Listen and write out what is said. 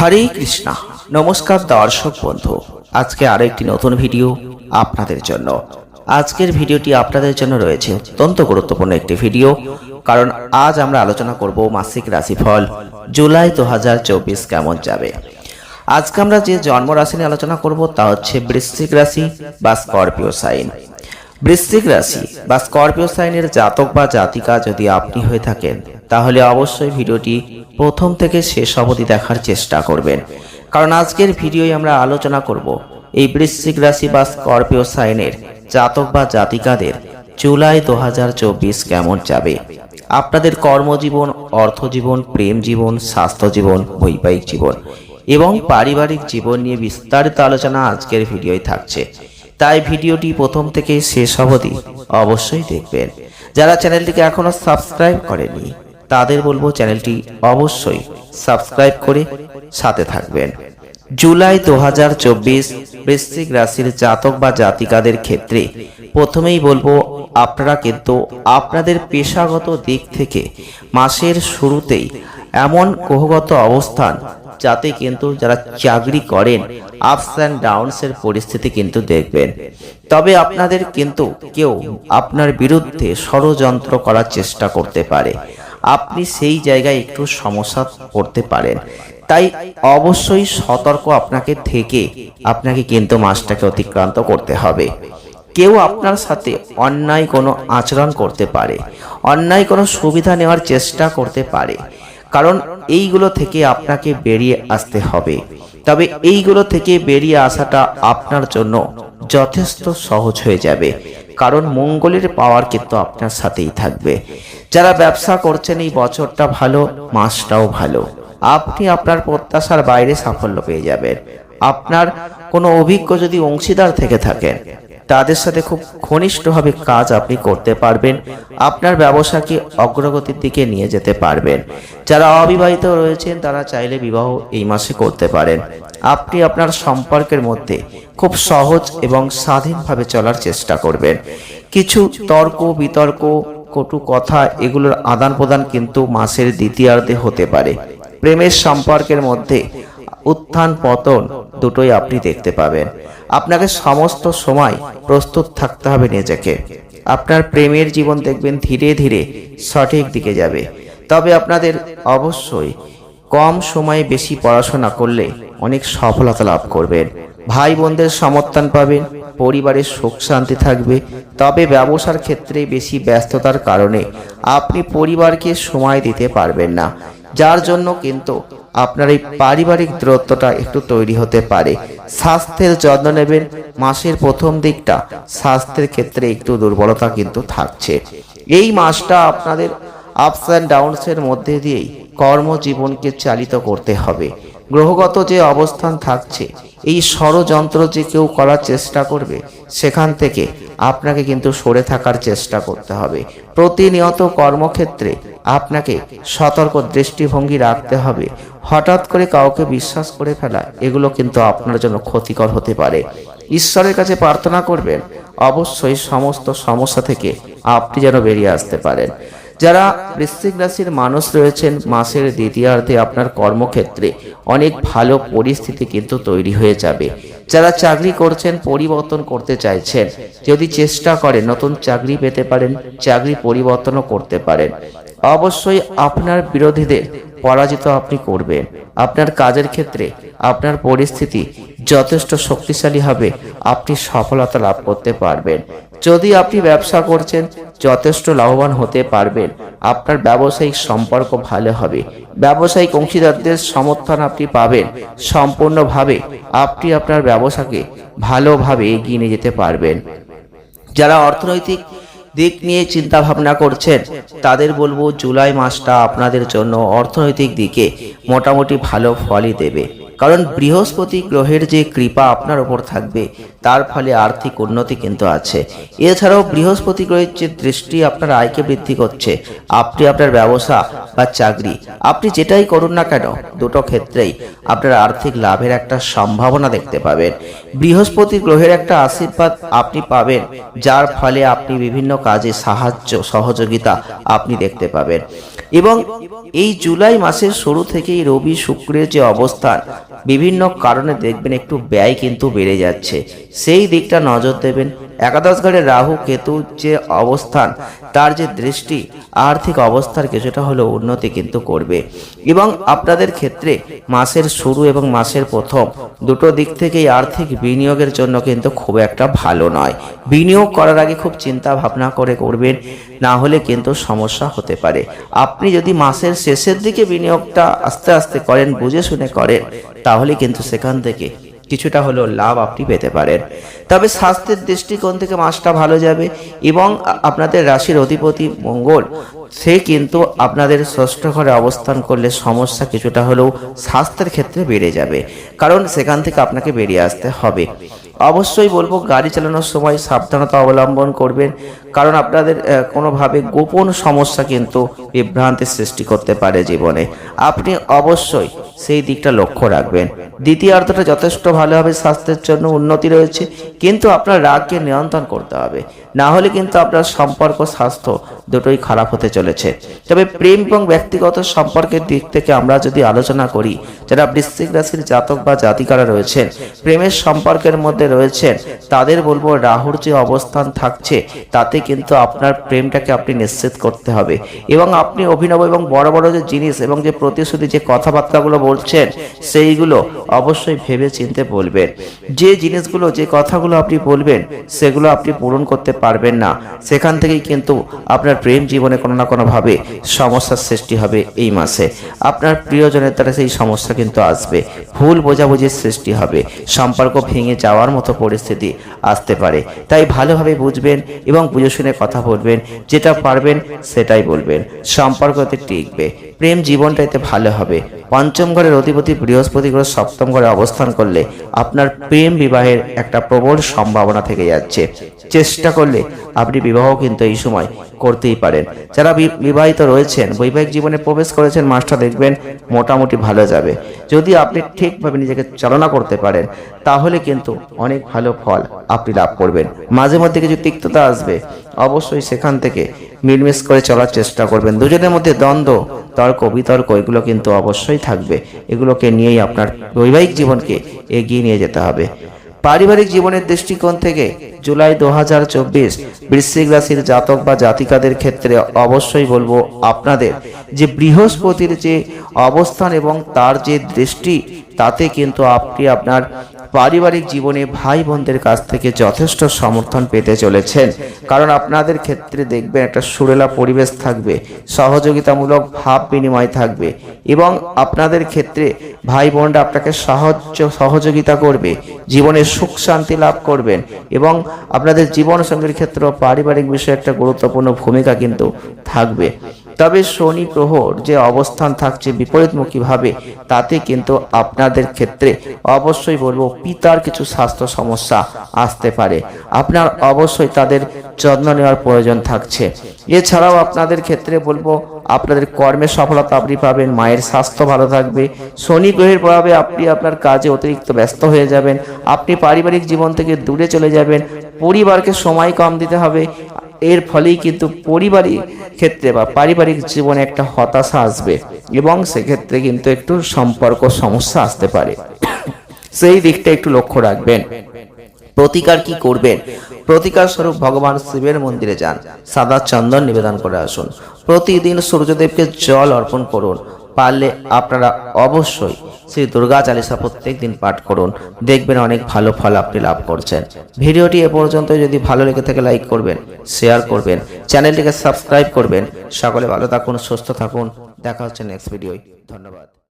হরে কৃষ্ণা। নমস্কার দর্শক বন্ধু। আজকে আরও একটি নতুন ভিডিও আপনাদের জন্য। আজকের ভিডিওটি আপনাদের জন্য রয়েছে অত্যন্ত গুরুত্বপূর্ণ একটি ভিডিও। কারণ আজ আমরা আলোচনা করব মাসিক রাশিফল, জুলাই দু হাজার চব্বিশ কেমন যাবে। আজকে আমরা যে জন্ম রাশি নিয়ে আলোচনা করব তা হচ্ছে বৃশ্চিক রাশি বা স্করপিও সাইন। বৃশ্চিক রাশি বা স্করপিও সাইনের জাতক বা জাতিকা যদি আপনি হয়ে থাকেন তাহলে অবশ্যই ভিডিওটি প্রথম থেকে শেষ অবধি দেখার চেষ্টা করবেন। কারণ আজকের ভিডিওয় আমরা আলোচনা করব এই বৃশ্চিক রাশি বা স্করপিও সাইনের জাতক বা জাতিকাদের জুলাই দু হাজার চব্বিশ কেমন যাবে? আপনাদের কর্মজীবন, অর্থজীবন, প্রেম জীবন, স্বাস্থ্য জীবন, বৈবাহিক জীবন এবং পারিবারিক জীবন নিয়ে বিস্তারিত আলোচনা আজকের ভিডিওয় থাকছে। তাই ভিডিওটি প্রথম থেকে শেষ অবধি অবশ্যই দেখবেন। যারা চ্যানেলটিকে এখনও সাবস্ক্রাইব করেনি তাদের বলব চ্যানেলটি অবশ্যই সাবস্ক্রাইব করে সাথে থাকবেন। জুলাই দু হাজার চব্বিশ বৃশ্চিক রাশির জাতক বা জাতিকাদের ক্ষেত্রে প্রথমেই বলব আপনারা কিন্তু আপনাদের পেশাগত দিক থেকে মাসের শুরুতেই এমন গ্রহগত অবস্থান যাতে কিন্তু যারা চাকরি করেন আপস অ্যান্ড ডাউনসের পরিস্থিতি কিন্তু দেখবেন। তবে আপনাদের কিন্তু কেউ আপনার বিরুদ্ধে ষড়যন্ত্র করার চেষ্টা করতে পারে। আপনি সেই জায়গায় একটু সমস্যা পড়তে পারেন। তাই অবশ্যই সতর্ক আপনাকে থেকে আপনাকে কিন্তু মাসটাকে অতিক্রান্ত করতে হবে। কেউ আপনার সাথে অন্যায় কোনো আচরণ করতে পারে, অন্যায় কোনো সুবিধা নেওয়ার চেষ্টা করতে পারে, কারণ এইগুলো থেকে আপনাকে বেরিয়ে আসতে হবে। তবে এইগুলো থেকে বেরিয়ে আসাটা আপনার জন্য যথেষ্ট সহজ হয়ে যাবে। কারণ মঙ্গলের পাওয়ার কিন্তু আপনার সাথেই থাকবে। যারা ব্যবসা করছেন এই বছরটা ভালো, মাসটাও ভালো। আপনি আপনার প্রত্যাশার বাইরে সাফল্য পেয়ে যাবেন। আপনার কোনো অভিজ্ঞ যদি অংশীদার থেকে থাকেন, তাদের সাথে খুব ঘনিষ্ঠভাবে কাজ আপনি করতে পারবেন। আপনার ব্যবসাকে অগ্রগতির দিকে নিয়ে যেতে পারবেন। যারা অবিবাহিত রয়েছেন, তারা চাইলে বিবাহ এই মাসে করতে পারেন। আপনি আপনার সম্পর্কের মধ্যে খুব সহজ এবং স্বাধীনভাবে চলার চেষ্টা করবেন। কিছু তর্ক, বিতর্ক, কটু কথা এগুলোর আদান প্রদান কিন্তু মাসের দ্বিতীয়ার্ধে হতে পারে। প্রেমের সম্পর্কের মধ্যে উত্থান পতন দুটোই আপনি দেখতে পাবেন। আপনাকে সমস্ত সময় প্রস্তুত থাকতে হবে নিজেকে। আপনার প্রেমের জীবন দেখবেন ধীরে ধীরে সঠিক দিকে যাবে। তবে আপনাদের অবশ্যই কম সময়ে বেশি পড়াশোনা করলে অনেক সফলতা লাভ করবেন। ভাই বোনদের সমর্থন পাবেন, পরিবারের সুখ শান্তি থাকবে। তবে ব্যবসার ক্ষেত্রে বেশি ব্যস্ততার কারণে আপনি পরিবারকে সময় দিতে পারবেন না। যার জন্য কিন্তু আপনার এই পারিবারিক দূরত্বটা একটু তৈরি হতে পারে। স্বাস্থ্যের যত্ন নেবেন, মাসের প্রথম দিকটা স্বাস্থ্যের ক্ষেত্রে একটু দুর্বলতা কিন্তু থাকছে। এই মাসটা আপনাদের আপস অ্যান্ড ডাউনসের মধ্যে দিয়েই কর্মজীবনকে চালিত করতে হবে। গ্রহগত যে অবস্থান থাকছে, এই ষড়যন্ত্র যে কেউ করার চেষ্টা করবে, সেখান থেকে আপনাকে কিন্তু সরে থাকার চেষ্টা করতে হবে। প্রতিনিয়ত কর্মক্ষেত্রে আপনাকে সতর্ক দৃষ্টিভঙ্গি রাখতে হবে। হঠাৎ করে কাউকে বিশ্বাস করে ফেলা, এগুলো কিন্তু আপনার জন্য ক্ষতিকর হতে পারে। ঈশ্বরের কাছে প্রার্থনা করবেন, অবশ্যই সমস্ত সমস্যা থেকে আপনি যেন বেরিয়ে আসতে পারেন। যারা বৃশ্চিক রাশির মানুষ রয়েছেন, মাসের দ্বিতীয়ার্ধে আপনার কর্মক্ষেত্রে অনেক ভালো পরিস্থিতি কিন্তু তৈরি হয়ে যাবে। যারা চাকরি করছেন, পরিবর্তন করতে চাইছেন, যদি চেষ্টা করেন, নতুন চাকরি পেতে পারেন, চাকরি পরিবর্তনও করতে পারেন। অবশ্যই আপনার বিরোধীদের পরাজিত আপনি করবেন। আপনার কাজের ক্ষেত্রে আপনার পরিস্থিতি যথেষ্ট শক্তিশালী হবে, আপনি সফলতা লাভ করতে পারবেন। যদি আপনি ব্যবসা করছেন যথেষ্ট লাভবান হতে পারবেন। আপনার ব্যবসায়িক সম্পর্ক ভালো হবে। ব্যবসায়িক অংশীদারদের সমর্থন আপনি পাবেন। সম্পূর্ণভাবে আপনি আপনার ব্যবসাকে ভালোভাবে এগিয়ে নিয়ে যেতে পারবেন। যারা অর্থনৈতিক দিক নিয়ে চিন্তা ভাবনা করছেন, তাদের বলব জুলাই মাসটা আপনাদের জন্য অর্থনৈতিক দিকে মোটামুটি ভালো ফলই দেবে। কারণ বৃহস্পতি গ্রহের যে কৃপা আপনার ওপর থাকবে, তার ফলে আর্থিক উন্নতি কিন্তু আছে। এছাড়াও বৃহস্পতি গ্রহের যে দৃষ্টি আপনার আয়কে বৃদ্ধি করছে, আপনি আপনার ব্যবসা বা চাকরি, আপনি যেটাই করুন না কেন, দুটো ক্ষেত্রেই আপনার আর্থিক লাভের একটা সম্ভাবনা দেখতে পাবেন। বৃহস্পতি গ্রহের একটা আশীর্বাদ আপনি পাবেন, যার ফলে আপনি বিভিন্ন কাজে সাহায্য, সহযোগিতা আপনি দেখতে পাবেন। এবং এই জুলাই মাসের শুরু থেকেই রবি শুক্রের যে অবস্থান বিভিন্ন কারণে দেখবেন একটু ব্যয় কিন্তু বেড়ে যাচ্ছে। সেই দিকটা নজর দেবেন। একাদশ ঘরে রাহু, কেতু যে অবস্থান, তার যে দৃষ্টি, আর্থিক অবস্থার কিছুটা হলেও উন্নতি কিন্তু করবে। এবং আপনাদের ক্ষেত্রে মাসের শুরু এবং মাসের প্রথম দুটো দিক থেকেই আর্থিক বিনিয়োগের জন্য কিন্তু খুব একটা ভালো নয়। বিনিয়োগ করার আগে খুব চিন্তা ভাবনা করে করবেন, না হলে কিন্তু সমস্যা হতে পারে। আপনি যদি মাসের শেষের দিকে বিনিয়োগটা আস্তে আস্তে করেন, বুঝে শুনে করেন, তাহলে কিন্তু সেখান থেকে কিছুটা হলেও লাভ আপনি পেতে পারেন। তবে স্বাস্থ্যের দৃষ্টিকোণ থেকে মাসটা ভালো যাবে এবং আপনাদের রাশির অধিপতি মঙ্গল, সে কিন্তু আপনাদের ষষ্ঠ ঘরে অবস্থান করলে সমস্যা কিছুটা হলেও স্বাস্থ্যের ক্ষেত্রে বেড়ে যাবে। কারণ সেখান থেকে আপনাকে বেরিয়ে আসতে হবে। অবশ্যই বলব, গাড়ি চালানোর সময় সাবধানতা অবলম্বন করবেন। কারণ আপনাদের কোনোভাবে গোপন সমস্যা কিন্তু বিভ্রান্তির সৃষ্টি করতে পারে জীবনে। আপনি অবশ্যই সেই দিকটা লক্ষ্য রাখবেন। দ্বিতীয়ার্ধটা যথেষ্ট ভালো হবে, স্বাস্থ্যের জন্য উন্নতি রয়েছে, কিন্তু আপনার রাগকে নিয়ন্ত্রণ করতে হবে। না হলে কিন্তু আপনার সম্পর্ক, স্বাস্থ্য দুটোই খারাপ হতে চলেছে। তবে প্রেম এবং ব্যক্তিগত সম্পর্কের দিক থেকে আমরা যদি আলোচনা করি, যারা বৃশ্চিক রাশির জাতক বা জাতিকারা রয়েছেন, প্রেমের সম্পর্কের মধ্যে রয়েছেন। তাদের বলব, রাহুর যে অবস্থান থাকছে, তাতে কিন্তু আপনার প্রেমটাকে আপনি নিশ্চিত করতে হবে। এবং আপনি অভিনব এবং বড় বড় যে জিনিস এবং যে প্রতিশ্রুতি, যে কথাবার্তাগুলো বলছেন, সেইগুলো অবশ্যই ভেবে চিনতে বলবেন। যে জিনিসগুলো, যে কথাগুলো আপনি বলবেন, সেগুলো আপনি পূরণ করতে পারবেন না। সেখান থেকেই কিন্তু আপনার প্রেম জীবনে কোনো না কোনোভাবে সমস্যার সৃষ্টি হবে এই মাসে। আপনার প্রিয়জনের দ্বারা সেই সমস্যা কিন্তু আসবে। ভুল বোঝাবুঝির সৃষ্টি হবে। সম্পর্ক ভেঙে যাওয়ার মতো পরিস্থিতি আসতে পারে। তাই ভালোভাবে বুঝবেন এবং বুঝে শুনে কথা বলবেন, যেটা পারবেন সেটাই বলবেন। সম্পর্কতে টিকবে। প্রেম জীবনটা এতে ভালো হবে। পঞ্চম ঘরের অধিপতি বৃহস্পতি গ্রহ সপ্তম ঘরে অবস্থান করলে আপনার প্রেম বিবাহের একটা প্রবল সম্ভাবনা থেকে যাচ্ছে। চেষ্টা করলে আপনি বিবাহ কিন্তু এই সময় করতেই পারেন। যারা বিবাহিত রয়েছেন, বৈবাহিক জীবনে প্রবেশ করেছেন, মাসটা দেখবেন মোটামুটি ভালো যাবে। যদি আপনি ঠিকভাবে নিজেকে চালনা করতে পারেন, তাহলে কিন্তু অনেক ভালো ফল আপনি লাভ করবেন। মাঝে মধ্যে কিছু তিক্ততা আসবে। অবশ্যই সেখান থেকে মিলমিশ করে চলার চেষ্টা করবেন। দুজনের মধ্যে দ্বন্দ্ব, তর্ক, বিতর্ক, এগুলো কিন্তু অবশ্যই থাকবে। এগুলোকে নিয়েই আপনার বৈবাহিক জীবনকে এগিয়ে নিয়ে যেতে হবে। পারিবারিক জীবনের দৃষ্টিকোণ থেকে জুলাই দু হাজার চব্বিশ বৃশ্চিক রাশির জাতক বা জাতিকাদের ক্ষেত্রে অবশ্যই বলব আপনাদের যে বৃহস্পতির যে অবস্থান এবং তার যে দৃষ্টি, তাতে কিন্তু আপনি আপনার পারিবারিক জীবনে ভাই বোনদের কাছ থেকে যথেষ্ট সমর্থন পেতে চলেছেন। কারণ আপনাদের ক্ষেত্রে দেখবেন একটা সুরেলা পরিবেশ থাকবে, সহযোগিতামূলক ভাব বিনিময় থাকবে এবং আপনাদের ক্ষেত্রে ভাই বোনরা আপনাকে সাহায্য, সহযোগিতা করবে, জীবনে সুখ শান্তি লাভ করবেন এবং আপনাদের জীবন সঙ্গীর ক্ষেত্রেও পারিবারিক বিষয়ে একটা গুরুত্বপূর্ণ ভূমিকা কিন্তু থাকবে। তবে শনি গ্রহর যে অবস্থান থাকছে বিপরীতমুখীভাবে, তাতে কিন্তু আপনাদের ক্ষেত্রে অবশ্যই বলব পিতার কিছু স্বাস্থ্য সমস্যা আসতে পারে। আপনার অবশ্যই তাদের যত্ন নেওয়ার প্রয়োজন থাকছে। এছাড়াও আপনাদের ক্ষেত্রে বলব আপনাদের কর্মে সফলতা আপনি পাবেন, মায়ের স্বাস্থ্য ভালো থাকবে। শনি গ্রহের প্রভাবে আপনি আপনার কাজে অতিরিক্ত ব্যস্ত হয়ে যাবেন। আপনি পারিবারিক জীবন থেকে দূরে চলে যাবেন। পরিবারকে সময় কম দিতে হবে। এর ফলেই কিন্তু পরিবারিক ক্ষেত্রে বা পারিবারিক জীবনে একটা হতাশা আসবে এবং সেক্ষেত্রে কিন্তু একটু সম্পর্ক সমস্যা আসতে পারে। সেই দিকটা একটু লক্ষ্য রাখবেন। প্রতিকার কি করবেন? প্রতিকার স্বরূপ ভগবান শিবের মন্দিরে যান, সাদা চন্দন নিবেদন করে আসুন। প্রতিদিন সূর্যদেবকে জল অর্পণ করুন পারলে আপনারা অবশ্যই শ্রী দুর্গা চালিসা প্রত্যেক দিন পাঠ করুন। দেখবেন অনেক ভালো ফল আপনি লাভ করছেন। ভিডিওটি এ পর্যন্ত যদি ভালো লেগে থাকে লাইক করবেন, শেয়ার করবেন, চ্যানেলটিকে সাবস্ক্রাইব করবেন। সকলে ভালো থাকুন, সুস্থ থাকুন। দেখা হচ্ছে নেক্সট ভিডিওয় ধন্যবাদ।